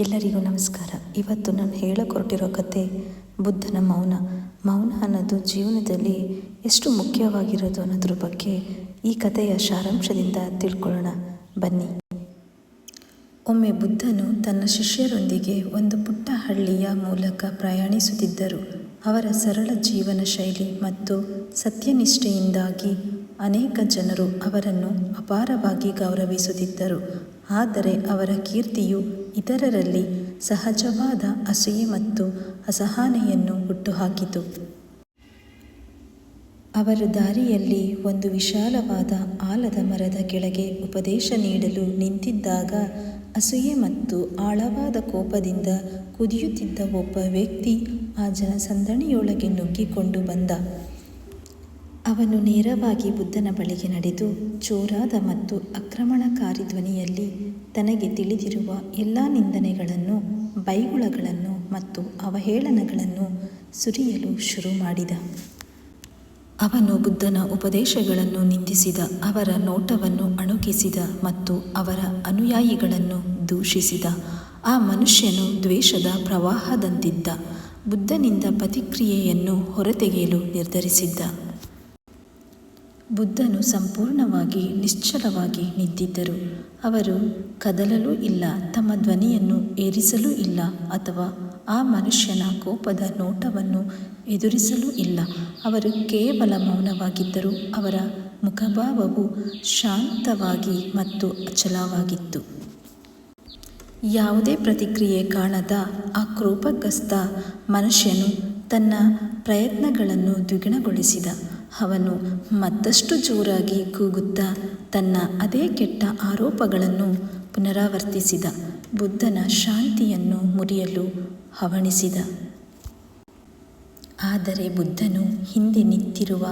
ಎಲ್ಲರಿಗೂ ನಮಸ್ಕಾರ. ಇವತ್ತು ನಾನು ಹೇಳಕೊಟ್ಟಿರೋ ಕತೆ ಬುದ್ಧನ ಮೌನ. ಮೌನ ಅನ್ನೋದು ಜೀವನದಲ್ಲಿ ಎಷ್ಟು ಮುಖ್ಯವಾಗಿರೋದು ಅನ್ನೋದ್ರ ಬಗ್ಗೆ ಈ ಕಥೆಯ ಸಾರಾಂಶದಿಂದ ತಿಳ್ಕೊಳ್ಳೋಣ. ಬನ್ನಿ. ಒಮ್ಮೆ ಬುದ್ಧನು ತನ್ನ ಶಿಷ್ಯರೊಂದಿಗೆ ಒಂದು ಪುಟ್ಟ ಹಳ್ಳಿಯ ಮೂಲಕ ಪ್ರಯಾಣಿಸುತ್ತಿದ್ದರು. ಅವರ ಸರಳ ಜೀವನ ಶೈಲಿ ಮತ್ತು ಸತ್ಯನಿಷ್ಠೆಯಿಂದಾಗಿ ಅನೇಕ ಜನರು ಅವರನ್ನು ಅಪಾರವಾಗಿ ಗೌರವಿಸುತ್ತಿದ್ದರು. ಆದರೆ ಅವರ ಕೀರ್ತಿಯು ಇತರರಲ್ಲಿ ಸಹಜವಾದ ಅಸೂಯೆ ಮತ್ತು ಅಸಹನೆಯನ್ನು ಹುಟ್ಟುಹಾಕಿತು. ಅವರ ದಾರಿಯಲ್ಲಿ ಒಂದು ವಿಶಾಲವಾದ ಆಲದ ಮರದ ಕೆಳಗೆ ಉಪದೇಶ ನೀಡಲು ನಿಂತಿದ್ದಾಗ ಅಸೂಯೆ ಮತ್ತು ಆಳವಾದ ಕೋಪದಿಂದ ಕುದಿಯುತ್ತಿದ್ದ ಒಬ್ಬ ವ್ಯಕ್ತಿ ಆ ಜನಸಂದಣಿಯೊಳಗೆ ನುಗ್ಗಿಕೊಂಡು ಬಂದ. ಅವನು ನೇರವಾಗಿ ಬುದ್ಧನ ಬಳಿಗೆ ನಡೆದು ಜೋರಾದ ಮತ್ತು ಆಕ್ರಮಣಕಾರಿ ಧ್ವನಿಯಲ್ಲಿ ತನಗೆ ತಿಳಿದಿರುವ ಎಲ್ಲ ನಿಂದನೆಗಳನ್ನು, ಬೈಗುಳಗಳನ್ನು ಮತ್ತು ಅವಹೇಳನಗಳನ್ನು ಸುರಿಯಲು ಶುರು ಮಾಡಿದ. ಅವನು ಬುದ್ಧನ ಉಪದೇಶಗಳನ್ನು ನಿಂದಿಸಿದ, ಅವರ ನೋಟವನ್ನು ಅಣುಕಿಸಿದ ಮತ್ತು ಅವರ ಅನುಯಾಯಿಗಳನ್ನು ದೂಷಿಸಿದ. ಆ ಮನುಷ್ಯನು ದ್ವೇಷದ ಪ್ರವಾಹದಂತಿದ್ದ, ಬುದ್ಧನಿಂದ ಪ್ರತಿಕ್ರಿಯೆಯನ್ನು ಹೊರತೆಗೆಯಲು ನಿರ್ಧರಿಸಿದ್ದ. ಬುದ್ಧನು ಸಂಪೂರ್ಣವಾಗಿ ನಿಶ್ಚಲವಾಗಿ ನಿಂತಿದ್ದರು. ಅವರು ಕದಲಲೂ ಇಲ್ಲ, ತಮ್ಮ ಧ್ವನಿಯನ್ನು ಏರಿಸಲೂ ಇಲ್ಲ ಅಥವಾ ಆ ಮನುಷ್ಯನ ಕೋಪದ ನೋಟವನ್ನು ಎದುರಿಸಲೂ ಇಲ್ಲ. ಅವರು ಕೇವಲ ಮೌನವಾಗಿದ್ದರು, ಅವರ ಮುಖಭಾವವು ಶಾಂತವಾಗಿ ಮತ್ತು ಅಚಲವಾಗಿತ್ತು. ಯಾವುದೇ ಪ್ರತಿಕ್ರಿಯೆ ಕಾಣದ ಆ ಕೋಪಗ್ರಸ್ತ ಮನುಷ್ಯನು ತನ್ನ ಪ್ರಯತ್ನಗಳನ್ನು ದ್ವಿಗುಣಗೊಳಿಸಿದ. ಅವನು ಮತ್ತಷ್ಟು ಜೋರಾಗಿ ಕೂಗುತ್ತಾ ತನ್ನ ಅದೇ ಕೆಟ್ಟ ಆರೋಪಗಳನ್ನು ಪುನರಾವರ್ತಿಸಿದ. ಬುದ್ಧನ ಶಾಂತಿಯನ್ನು ಮುರಿಯಲು ಹವಣಿಸಿದ. ಆದರೆ ಬುದ್ಧನು ಹಿಂದೆ ನಿಂತಿರುವ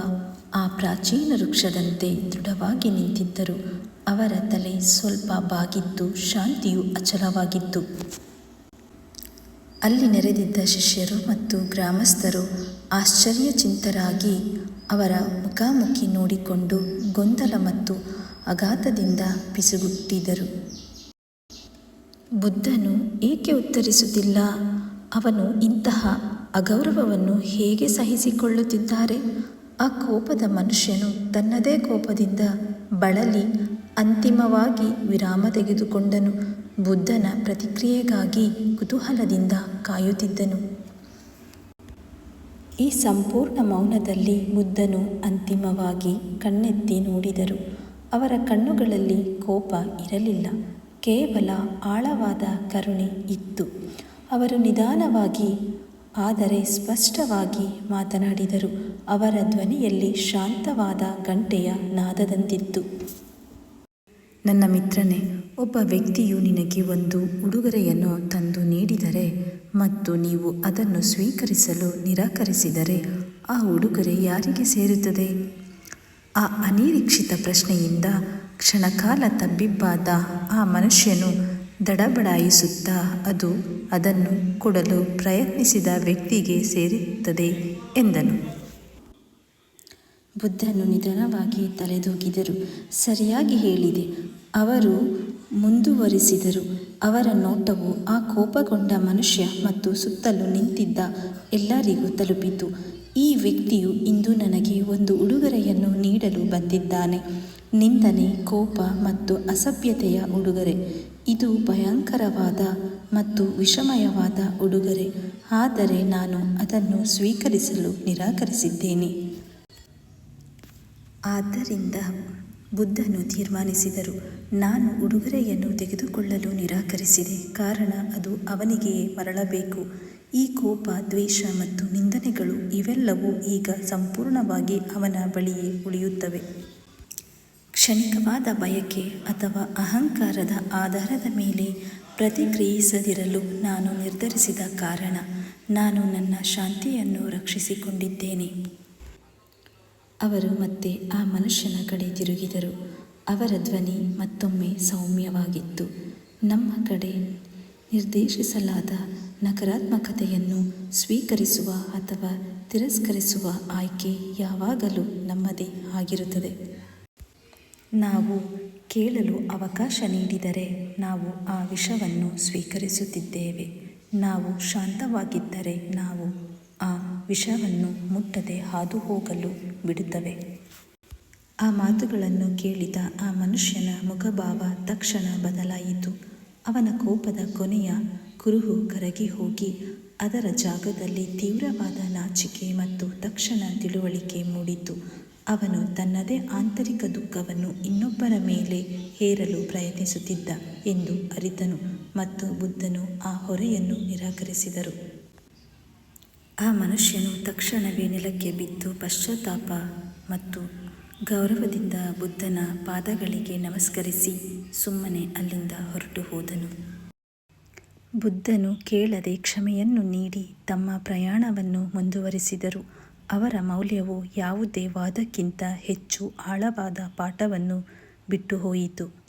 ಆ ಪ್ರಾಚೀನ ವೃಕ್ಷದಂತೆ ದೃಢವಾಗಿ ನಿಂತಿದ್ದರು. ಅವರ ತಲೆ ಸ್ವಲ್ಪ ಬಾಗಿತ್ತು ಶಾಂತಿಯು ಅಚಲವಾಗಿತ್ತು. ಅಲ್ಲಿ ನೆರೆದಿದ್ದ ಶಿಷ್ಯರು ಮತ್ತು ಗ್ರಾಮಸ್ಥರು ಆಶ್ಚರ್ಯಚಿಂತರಾಗಿ ಅವರ ಮುಖಾಮುಖಿ ನೋಡಿಕೊಂಡು ಗೊಂದಲ ಮತ್ತು ಆಘಾತದಿಂದ ಪಿಸುಗುಟ್ಟಿದರು ಬುದ್ಧನು ಏಕೆ ಉತ್ತರಿಸುತ್ತಿಲ್ಲ? ಅವನು ಇಂತಹ ಅಗೌರವವನ್ನು ಹೇಗೆ ಸಹಿಸಿಕೊಳ್ಳುತ್ತಿದ್ದಾರೆ? ಆ ಕೋಪದ ಮನುಷ್ಯನು ತನ್ನದೇ ಕೋಪದಿಂದ ಬಳಲಿ ಅಂತಿಮವಾಗಿ ವಿರಾಮ ತೆಗೆದುಕೊಂಡನು. ಬುದ್ಧನ ಪ್ರತಿಕ್ರಿಯೆಗಾಗಿ ಕುತೂಹಲದಿಂದ ಕಾಯುತ್ತಿದ್ದನು. ಈ ಸಂಪೂರ್ಣ ಮೌನದಲ್ಲಿ ಬುದ್ಧನು ಅಂತಿಮವಾಗಿ ಕಣ್ಣೆತ್ತಿ ನೋಡಿದರು. ಅವರ ಕಣ್ಣುಗಳಲ್ಲಿ ಕೋಪ ಇರಲಿಲ್ಲ. ಕೇವಲ ಆಳವಾದ ಕರುಣೆ ಇತ್ತು. ಅವರು ನಿಧಾನವಾಗಿ, ಆದರೆ ಸ್ಪಷ್ಟವಾಗಿ ಮಾತನಾಡಿದರು, ಅವರ ಧ್ವನಿಯಲ್ಲಿ ಶಾಂತವಾದ ಗಂಟೆಯ ನಾದದಂತಿತ್ತು. ನನ್ನ ಮಿತ್ರನೇ ಒಬ್ಬ ವ್ಯಕ್ತಿಯು ನಿನಗೆ ಒಂದು ಉಡುಗೊರೆಯನ್ನು ತಂದು ನೀಡಿದರೆ ಮತ್ತು ನೀವು ಅದನ್ನು ಸ್ವೀಕರಿಸಲು ನಿರಾಕರಿಸಿದರೆ ಆ ಉಡುಗೊರೆ ಯಾರಿಗೆ ಸೇರುತ್ತದೆ? ಆ ಅನಿರೀಕ್ಷಿತ ಪ್ರಶ್ನೆಯಿಂದ ಕ್ಷಣಕಾಲ ತಬ್ಬಿಬ್ಬಾದ ಆ ಮನುಷ್ಯನು ದಡಬಡಾಯಿಸುತ್ತಾ ಅದು ಅದನ್ನು ಕೊಡಲು ಪ್ರಯತ್ನಿಸಿದ ವ್ಯಕ್ತಿಗೆ ಸೇರುತ್ತದೆ ಎಂದನು. ಬುದ್ಧನು ನಿಧಾನವಾಗಿ ತಲೆದೂಗಿದರು. ಸರಿಯಾಗಿ ಹೇಳಿದೆ. ಅವರು ಮುಂದುವರಿಸಿದರು. ಅವರ ನೋಟವು ಆ ಕೋಪಗೊಂಡ ಮನುಷ್ಯ ಮತ್ತು ಸುತ್ತಲೂ ನಿಂತಿದ್ದ ಎಲ್ಲರಿಗೂ ತಲುಪಿತು. ಈ ವ್ಯಕ್ತಿಯು ಇಂದು ನನಗೆ ಒಂದು ಉಡುಗೊರೆಯನ್ನು ನೀಡಲು ಬಂದಿದ್ದಾನೆ. ನಿಂದನೆ, ಕೋಪ ಮತ್ತು ಅಸಭ್ಯತೆಯ ಉಡುಗೊರೆ. ಇದು ಭಯಂಕರವಾದ ಮತ್ತು ವಿಷಮಯವಾದ ಉಡುಗೊರೆ. ಆದರೆ ನಾನು ಅದನ್ನು ಸ್ವೀಕರಿಸಲು ನಿರಾಕರಿಸಿದ್ದೇನೆ. ಆದ್ದರಿಂದ ಬುದ್ಧನು ತೀರ್ಮಾನಿಸಿದರು. ನಾನು ಉಡುಗೊರೆಯನ್ನು ತೆಗೆದುಕೊಳ್ಳಲು ನಿರಾಕರಿಸಿದೆ. ಕಾರಣ ಅದು ಅವನಿಗೆ ಮರಳಬೇಕು. ಈ ಕೋಪ, ದ್ವೇಷ ಮತ್ತು ನಿಂದನೆಗಳು ಇವೆಲ್ಲವೂ ಈಗ ಸಂಪೂರ್ಣವಾಗಿ ಅವನ ಬಳಿಯೇ ಉಳಿಯುತ್ತವೆ. ಕ್ಷಣಿಕವಾದ ಬಯಕೆ ಅಥವಾ ಅಹಂಕಾರದ ಆಧಾರದ ಮೇಲೆ ಪ್ರತಿಕ್ರಿಯಿಸದಿರಲು ನಾನು ನಿರ್ಧರಿಸಿದ ಕಾರಣ ನಾನು ನನ್ನ ಶಾಂತಿಯನ್ನು ರಕ್ಷಿಸಿಕೊಂಡಿದ್ದೇನೆ. ಅವರು ಮತ್ತೆ ಆ ಮನುಷ್ಯನ ಕಡೆ ತಿರುಗಿದರು. ಅವರ ಧ್ವನಿ ಮತ್ತೊಮ್ಮೆ ಸೌಮ್ಯವಾಗಿತ್ತು. ನಮ್ಮ ಕಡೆ ನಿರ್ದೇಶಿಸಲಾದ ನಕಾರಾತ್ಮಕತೆಯನ್ನು ಸ್ವೀಕರಿಸುವ ಅಥವಾ ತಿರಸ್ಕರಿಸುವ ಆಯ್ಕೆ ಯಾವಾಗಲೂ ನಮ್ಮದೇ ಆಗಿರುತ್ತದೆ. ನಾವು ಕೇಳಲು ಅವಕಾಶ ನೀಡಿದರೆ ನಾವು ಆ ವಿಷವನ್ನು ಸ್ವೀಕರಿಸುತ್ತಿದ್ದೇವೆ. ನಾವು ಶಾಂತವಾಗಿದ್ದರೆ ನಾವು ವಿಷವನ್ನು ಮುಟ್ಟದೆ ಹಾದು ಹೋಗಲು ಬಿಡುತ್ತವೆ. ಆ ಮಾತುಗಳನ್ನು ಕೇಳಿದ ಆ ಮನುಷ್ಯನ ಮುಖಭಾವ ತಕ್ಷಣ ಬದಲಾಯಿತು. ಅವನ ಕೋಪದ ಕೊನೆಯ ಕುರುಹು ಕರಗಿ ಹೋಗಿ, ಅದರ ಜಾಗದಲ್ಲಿ ತೀವ್ರವಾದ ನಾಚಿಕೆ ಮತ್ತು ತಕ್ಷಣ ತಿಳುವಳಿಕೆ ಮೂಡಿತು. ಅವನು ತನ್ನದೇ ಆಂತರಿಕ ದುಃಖವನ್ನು ಇನ್ನೊಬ್ಬರ ಮೇಲೆ ಹೇರಲು ಪ್ರಯತ್ನಿಸುತ್ತಿದ್ದ ಎಂದು ಅರಿತನು ಮತ್ತು ಬುದ್ಧನು ಆ ಹೊರೆಯನ್ನು ನಿರಾಕರಿಸಿದರು. ಆ ಮನುಷ್ಯನು ತಕ್ಷಣವೇ ನೆಲಕ್ಕೆ ಬಿದ್ದು ಪಶ್ಚಾತ್ತಾಪ ಮತ್ತು ಗೌರವದಿಂದ ಬುದ್ಧನ ಪಾದಗಳಿಗೆ ನಮಸ್ಕರಿಸಿ ಸುಮ್ಮನೆ ಅಲ್ಲಿಂದ ಹೊರಟು ಹೋದನು. ಬುದ್ಧನು ಕೇಳದೆ ಕ್ಷಮೆಯನ್ನು ನೀಡಿ ತಮ್ಮ ಪ್ರಯಾಣವನ್ನು ಮುಂದುವರಿಸಿದರು. ಅವರ ಮೌಲ್ಯವು ಯಾವುದೇ ವಾದಕ್ಕಿಂತ ಹೆಚ್ಚು ಆಳವಾದ ಪಾಠವನ್ನು ಬಿಟ್ಟು ಹೋಯಿತು.